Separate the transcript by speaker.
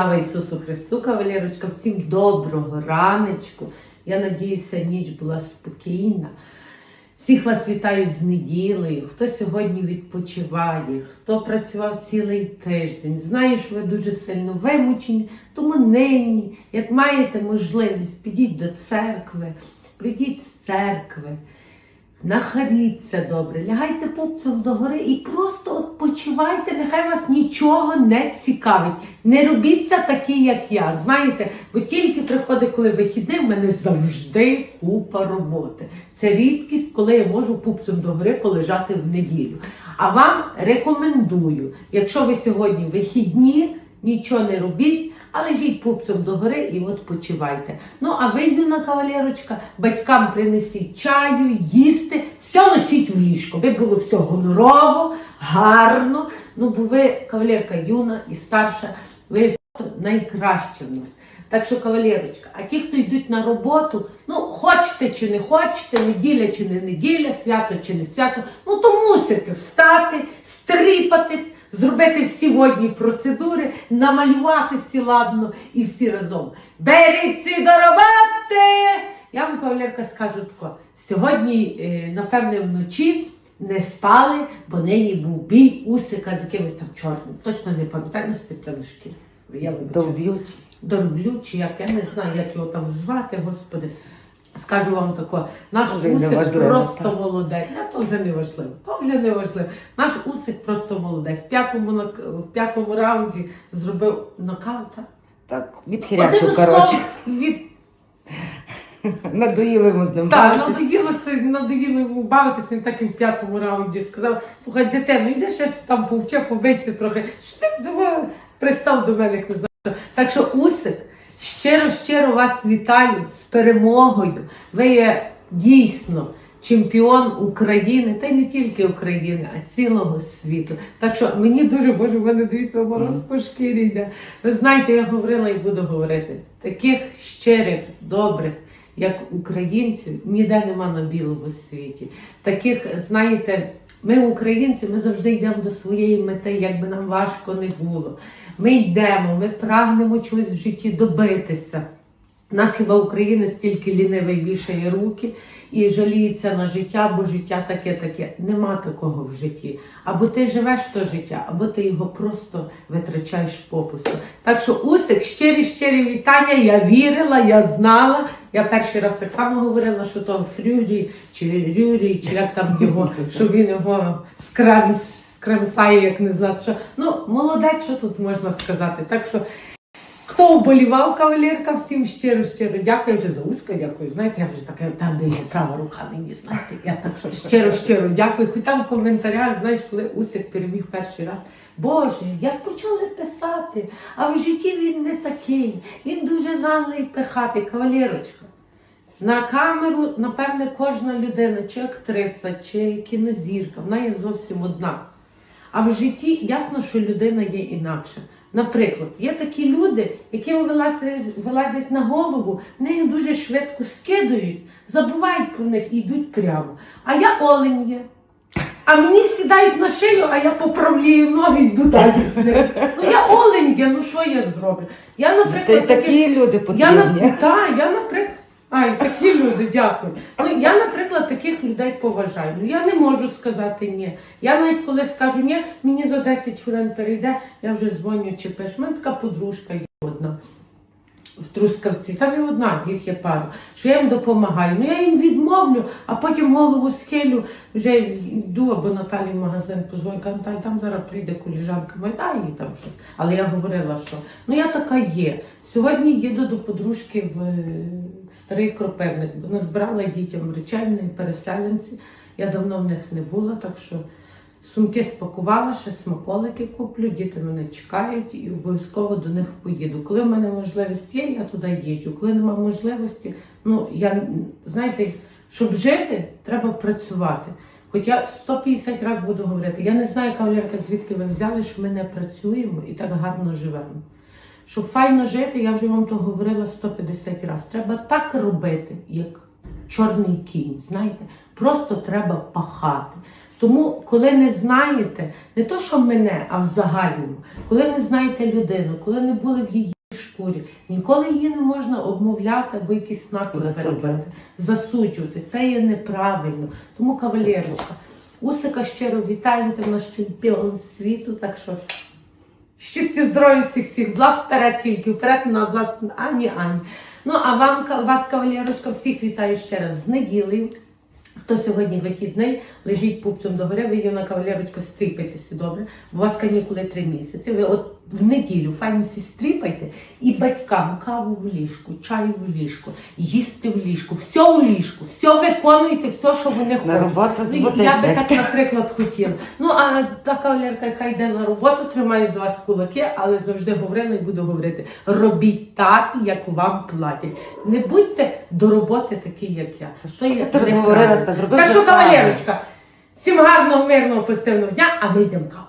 Speaker 1: Слава Ісусу Христу, кавалерочка, всім доброго раночку. Я надіюся, ніч була спокійна. Всіх вас вітаю з неділею. Хто сьогодні відпочиває, хто працював цілий тиждень. Знаю, що ви дуже сильно вимучені, тому нині, як маєте можливість, підіть до церкви, прийдіть з церкви. Нахаріться добре, лягайте пупцем догори і просто відпочивайте, нехай вас нічого не цікавить. Не робіться такі, як я. Знаєте, бо тільки приходить, коли вихідний, в мене завжди купа роботи. Це рідкість, коли я можу пупцем догори полежати в неділю. А вам рекомендую, якщо ви сьогодні вихідні, нічого не робіть. А лежіть пупцем догори і відпочивайте. Ну, а ви, юна кавалерочка, батькам принесіть чаю, їсти, все носіть в ліжко. Ви було все гонорово, гарно. Ну, бо ви кавалерка юна і старша, ви найкраще в нас. Так що, кавалерочка, а ті, хто йдуть на роботу, ну хочете чи не хочете, неділя чи не неділя, свято чи не свято, ну то мусите встати, стріпатись, зробити всі водні процедури, намалювати всі ладно і всі разом. Беріться до роботи! Я вам, кавалерка, скажу тако, сьогодні, е, напевне, вночі не спали, бо нині був бій усика з якимось там чорним. Точно не пам'ятаю, ну стептали шкірі. Я. Дорблю, чи як я не знаю, як його там звати, господи. Скажу вам тако, наш
Speaker 2: Вже
Speaker 1: усик
Speaker 2: неважливо,
Speaker 1: просто молодець. А то вже не важливо. То вже не важливо. Наш усик просто молодець. В п'ятому, в п'ятому раунді зробив нокаут. так?
Speaker 2: Так, коротше.
Speaker 1: Від...
Speaker 2: Надоїли йому з ним
Speaker 1: Так, надоїлося, надоїло йому бавитися, він так і в п'ятому раунді сказав, слухай, дитино, йди ще там повче, побийся трохи. Що ти пристав до мене, як не знаю. Так що Усик, щиро-щиро вас вітаю з перемогою. Ви є дійсно чемпіон України, та й не тільки України, а цілого світу. Так що мені дуже боже, в мене дивіться, мороз по шкірі йде. Ви знаєте, я говорила і буду говорити. Таких щирих, добрих, як українців, ніде нема на білому світі. Таких, знаєте, ми, українці, ми завжди йдемо до своєї мети, як би нам важко не було. Ми йдемо, ми прагнемо чогось в житті добитися. Нас хіба українець тільки лінивий вішає руки і жаліється на життя, бо життя таке-таке. Нема такого в житті. Або ти живеш то життя, або ти його просто витрачаєш попусту. Так що Усик, щирі щирі вітання. Я вірила, я знала. Я перший раз так само говорила, що то Фрюрі чи Рюрі, чи як там його, що він його скрем, скремсає, як не знати що. Ну, молодець, що тут можна сказати. Так що Хто оболівав кавалерка, всім щиро щиро дякую вже за узко, дякую. Знаєте, я вже така там де є права рука нині, знаєте. Я так що щиро щиро дякую. Хоч там в коментарях, знаєш, коли Усик переміг перший раз. Боже, як почали писати, а в житті він не такий. Він дуже наглий пихатий, кавалерочка. На камеру, напевне, кожна людина, чи актриса, чи кінозірка, вона є зовсім одна. А в житті ясно, що людина є інакша. Наприклад, є такі люди, які вилазять, вилазять на голову, вони дуже швидко скидують, забувають про них і йдуть прямо. А я олень є. А мені сідають на шию, а я поправляю ноги йду далі з них. Ну я олень є, ну що я зроблю? Я,
Speaker 2: Та й
Speaker 1: наприклад, таке-
Speaker 2: такі люди
Speaker 1: я, на... та, я, наприклад, Ай, такі люди, дякую. Ну, я, наприклад, таких людей поважаю. Ну, я не можу сказати ні. Я навіть коли скажу ні, мені за 10 хвилин перейде, я вже дзвоню чи пишу. У мене така подружка є одна в Трускавці, та не одна, їх є пара, що я їм допомагаю. Ну я їм відмовлю, а потім голову схилю, вже йду або Наталі в магазин позвоню, кажу, Наталі, там зараз прийде коліжанка, моя, дай їй там щось. Але я говорила, що ну я така є. Сьогодні їду до подружки в е, старий кропивник, назбирала дітям речей, переселенці. Я давно в них не була, так що Сумки спакувала, ще смаколики куплю, діти мене чекають і обов'язково до них поїду. Коли в мене можливість є, я туди їжджу. Коли нема можливості, ну я знаєте, щоб жити, треба працювати. Хоч я 150 разів буду говорити, я не знаю, кавалерка, звідки ви взяли, що ми не працюємо і так гарно живемо. Щоб файно жити, я вже вам то говорила 150 разів. Треба так робити, як чорний кінь. Знаєте, просто треба пахати. Тому, коли не знаєте, не то, що мене, а в загальному, коли не знаєте людину, коли не були в її шкурі, ніколи її не можна обмовляти або якийсь напис
Speaker 2: Засуджувати.
Speaker 1: робити, засуджувати. Це є неправильно. Тому, кавалерочка, Усика щиро вітаємо, ти наш чемпіон світу, так що щастя, здоров'я всіх всіх, благ вперед тільки, вперед, назад, ані, ані. Ну, а вам, вас, кавалерочка, всіх вітаю ще раз з неділею. Хто сьогодні вихідний, лежіть пупцем догори, ви Юна кавалерочка, стріпайтеся добре, у вас канікули три місяці. Ви от в неділю файно всі стріпайте і батькам каву в ліжку, чай в ліжку, їсти в ліжку, все у ліжку, все виконуйте, все, що вони хочуть.
Speaker 2: роботу з
Speaker 1: Ну, Я би так, наприклад, хотіла. Ну, а та кавалерка, яка йде на роботу, тримає з вас кулаки, але завжди говорила і буду говорити. Робіть так, як вам платять. Не будьте до роботи такі, як я. Є
Speaker 2: ти
Speaker 1: неправильно.
Speaker 2: розговорилася, зроби
Speaker 1: Так що,
Speaker 2: правильно.
Speaker 1: кавалерочка, всім гарного, мирного, позитивного дня, а ми йдемо каву.